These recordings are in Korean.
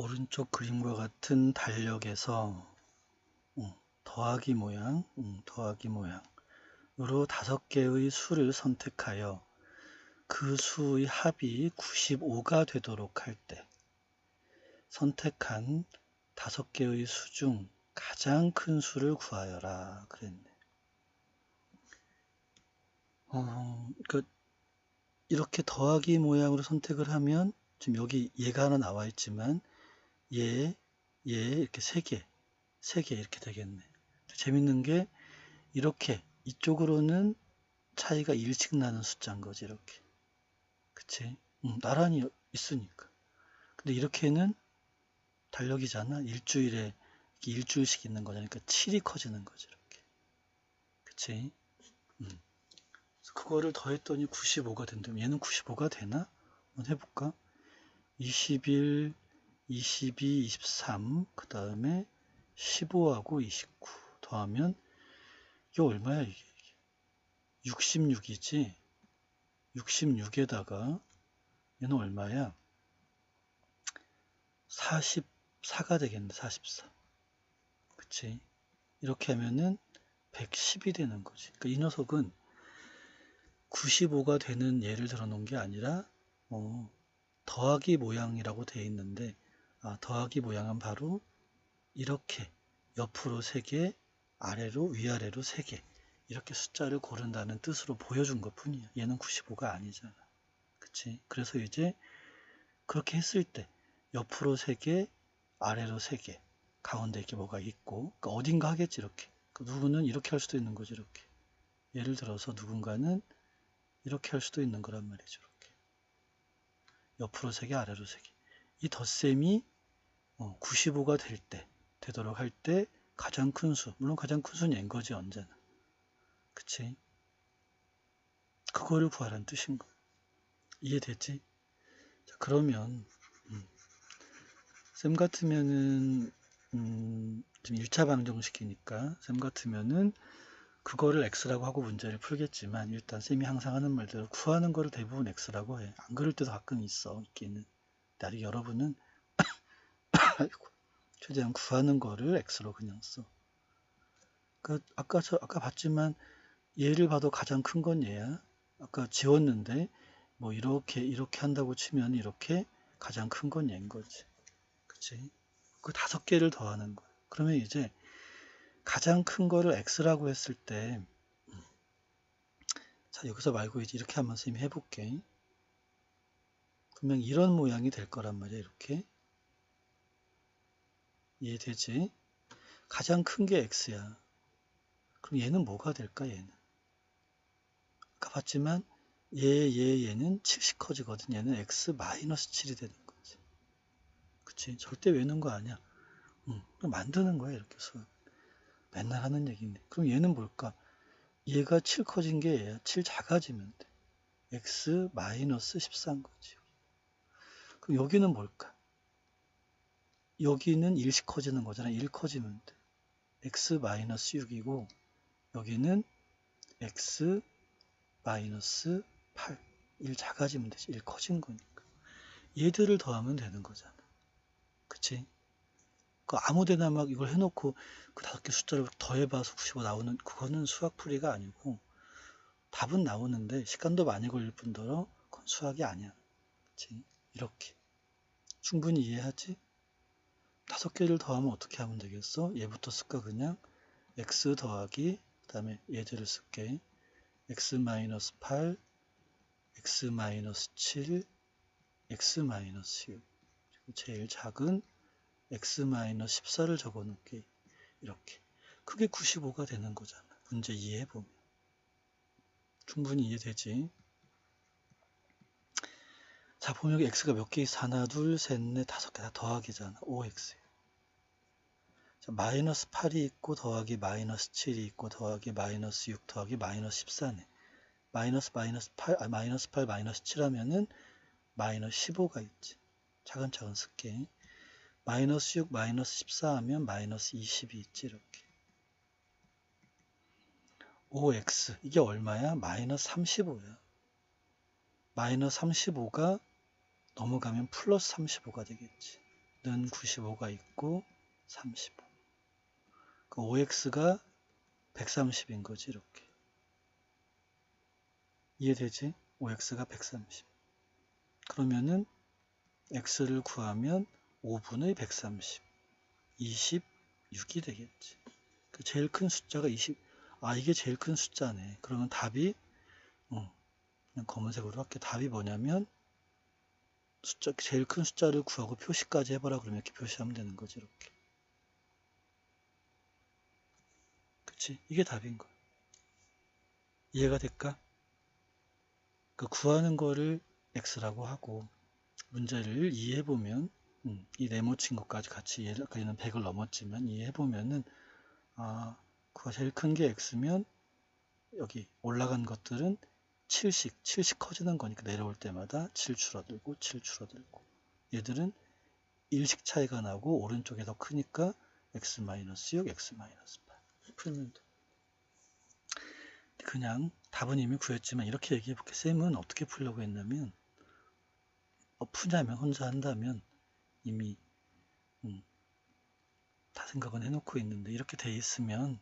오른쪽 그림과 같은 달력에서 음, 더하기 모양, 음, 더하기 모양으로 다섯 개의 수를 선택하여 그 수의 합이 95가 되도록 할 때 선택한 다섯 개의 수 중 가장 큰 수를 구하여라 그랬네. 어, 그 이렇게 더하기 모양으로 선택을 하면 지금 여기 얘가 하나 나와 있지만 얘, 얘 이렇게 세 개, 세 개 이렇게 되겠네. 재밌는 게 이렇게 이쪽으로는 차이가 1씩 나는 숫자인 거지 이렇게. 그치? 음, 나란히 있으니까. 근데 이렇게는 달력이잖아. 일주일에 일주일씩 있는 거잖아. 그러니까 7이 커지는 거지 이렇게. 그치? 음. 그래서 그거를 더했더니 95가 된다면 얘는 95가 되나? 한번 해볼까? 21, 22, 23, 그 다음에 15하고 29 더하면 이게 얼마야 이게? 66이지? 66에다가 얘는 얼마야? 44가 되겠네, 44. 그치? 이렇게 하면은 110이 되는 거지. 그러니까 이 녀석은 95가 되는 예를 들어 놓은 게 아니라, 어, 더하기 모양이라고 되어 있는데, 아, 더하기 모양은 바로 이렇게 옆으로 3개, 아래로, 위아래로 3개. 이렇게 숫자를 고른다는 뜻으로 보여준 것 뿐이야. 얘는 95가 아니잖아. 그치? 그래서 이제 그렇게 했을 때 옆으로 3개, 아래로 3개, 가운데 이렇게 뭐가 있고 그러니까 어딘가 하겠지 이렇게. 그 누구는 이렇게 할 수도 있는 거지 이렇게. 예를 들어서 누군가는 이렇게 할 수도 있는 거란 말이죠. 이렇게. 옆으로 3개, 아래로 3개. 이 덧셈이 95가 될 때, 되도록 할 때 가장 큰 수, 물론 가장 큰 수는 n 거지 언제나. 그치? 그거를 구하라는 뜻인 거. 이해됐지? 자, 그러면 음, 쌤 같으면은 음, 지금 1차 방정식이니까 쌤 같으면은 그거를 x라고 하고 문제를 풀겠지만 일단 쌤이 항상 하는 말대로 구하는 거를 대부분 x라고 해. 안 그럴 때도 가끔 있어. 있기는. 나리 여러분은 최대한 구하는 거를 x로 그냥 써. 그 아까 저 아까 봤지만 얘를 봐도 가장 큰 건 얘야. 아까 지웠는데 뭐 이렇게 이렇게 한다고 치면 이렇게 가장 큰 건 얘인 거지. 그치? 그 다섯 개를 더하는 거야. 그러면 이제 가장 큰 거를 x라고 했을 때 음, 자, 여기서 말고 이제 이렇게 한번 선생님이 해볼게. 분명 이런 모양이 될 거란 말이야, 이렇게. 이해되지? 가장 큰 게 x야. 그럼 얘는 뭐가 될까, 얘는? 아까 봤지만 얘, 얘, 얘는 7씩 커지거든. 얘는 x 마이너스 7이 되는 거지. 그치? 절대 외는 거 아니야. 응, 만드는 거야, 이렇게 수학. 맨날 하는 얘기인데. 그럼 얘는 뭘까? 얘가 7 커진 게 얘야. 7 작아지면 돼. x 마이너스 14인 거지. 그럼 여기는 뭘까? 여기는 1씩 커지는 거잖아. 1 커지면 돼. x 마이너스 6이고 여기는 x 마이너스 8. 1 작아지면 되지. 1 커진 거니까. 얘들을 더하면 되는 거잖아. 그치? 그 아무 데나 막 이걸 해놓고 그 다섯 개 숫자를 더해봐서 95 나오는 그거는 수학풀이가 아니고 답은 나오는데 시간도 많이 걸릴 뿐더러 그건 수학이 아니야. 그치? 이렇게. 충분히 이해하지? 다섯 개를 더하면 어떻게 하면 되겠어? 얘부터 쓸까 그냥? X 더하기 그 다음에 얘들을 쓸게. X 마이너스 8 x 마이너스 7 x 마이너스 6 그리고 제일 작은 x 마이너스 14를 적어 놓을게. 이렇게. 그게 95가 되는 거잖아. 문제 이해해 보면. 충분히 이해되지? 자 보면 여기 x가 몇 개? 있어 하나 둘 셋 넷 다섯 개 다 더하기잖아. 5x 자, 마이너스 8이 있고 더하기 마이너스 7이 있고 더하기 마이너스 6 더하기 마이너스 14네. 마이너스 마이너스 8, 아, 마이너스 8 마이너스 7 하면은 마이너스 15가 있지. 차근차근 쓸게. 마이너스 6 마이너스 14 하면 마이너스 20이 있지 이렇게. 5x 이게 얼마야? 마이너스 35야. 마이너스 35가 넘어가면 플러스 35가 되겠지. 95가 있고 35. 그 5x가 130인 거지 이렇게. 이해되지? 5x가 130. 그러면은 x를 구하면 5분의 130. 26이 되겠지. 그 제일 큰 숫자가 20. 아 이게 제일 큰 숫자네. 그러면 답이 어, 그냥 검은색으로 할게. 답이 뭐냐면 숫자 제일 큰 숫자를 구하고 표시까지 해봐라 그러면 이렇게 표시하면 되는 거지 이렇게. 그치? 이게 답인 거야. 이해가 될까? 그 구하는 거를 x라고 하고 문제를 이해해 보면 음, 이 네모친 것까지 같이 아까 얘는 100을 넘었지만 이해해 보면은 아 그가 제일 큰 게 x면 여기 올라간 것들은 7씩 7씩 커지는 거니까 내려올 때마다 7 줄어들고 7 줄어들고 얘들은 1씩 차이가 나고 오른쪽에 더 크니까 x-6 x-8 돼. 그냥 답은 이미 구했지만 이렇게 얘기해 볼게. 쌤은 어떻게 풀려고 했냐면 어, 푸냐면 혼자 한다면 이미 음, 다 생각은 해놓고 있는데 이렇게 돼 있으면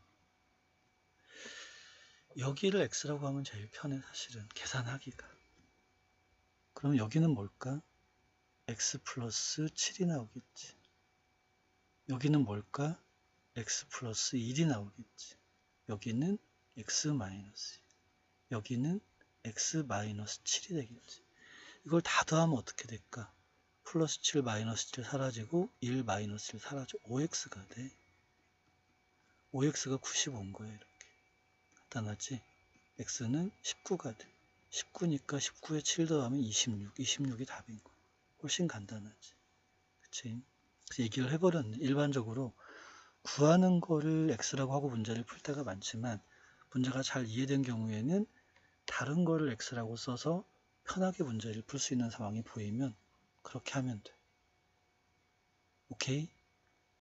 여기를 x라고 하면 제일 편해 사실은 계산하기가 그럼 여기는 뭘까? x 플러스 7이 나오겠지 여기는 뭘까? X 플러스 1이 나오겠지. 여기는 x 마이너스 여기는 x 마이너스 7이 되겠지. 이걸 다 더하면 어떻게 될까? 플러스 7 마이너스 7 사라지고 1 마이너스 1 사라져. 5x가 돼. 5x가 95인 거야 이렇게. 간단하지? x는 19가 돼. 19니까 19에 7 더하면 26 26이 답인 거야 훨씬 간단하지. 그치? 그래서 얘기를 해버렸네. 일반적으로 구하는 거를 x라고 하고 문제를 풀 때가 많지만 문제가 잘 이해된 경우에는 다른 거를 x라고 써서 편하게 문제를 풀 수 있는 상황이 보이면 그렇게 하면 돼. 오케이?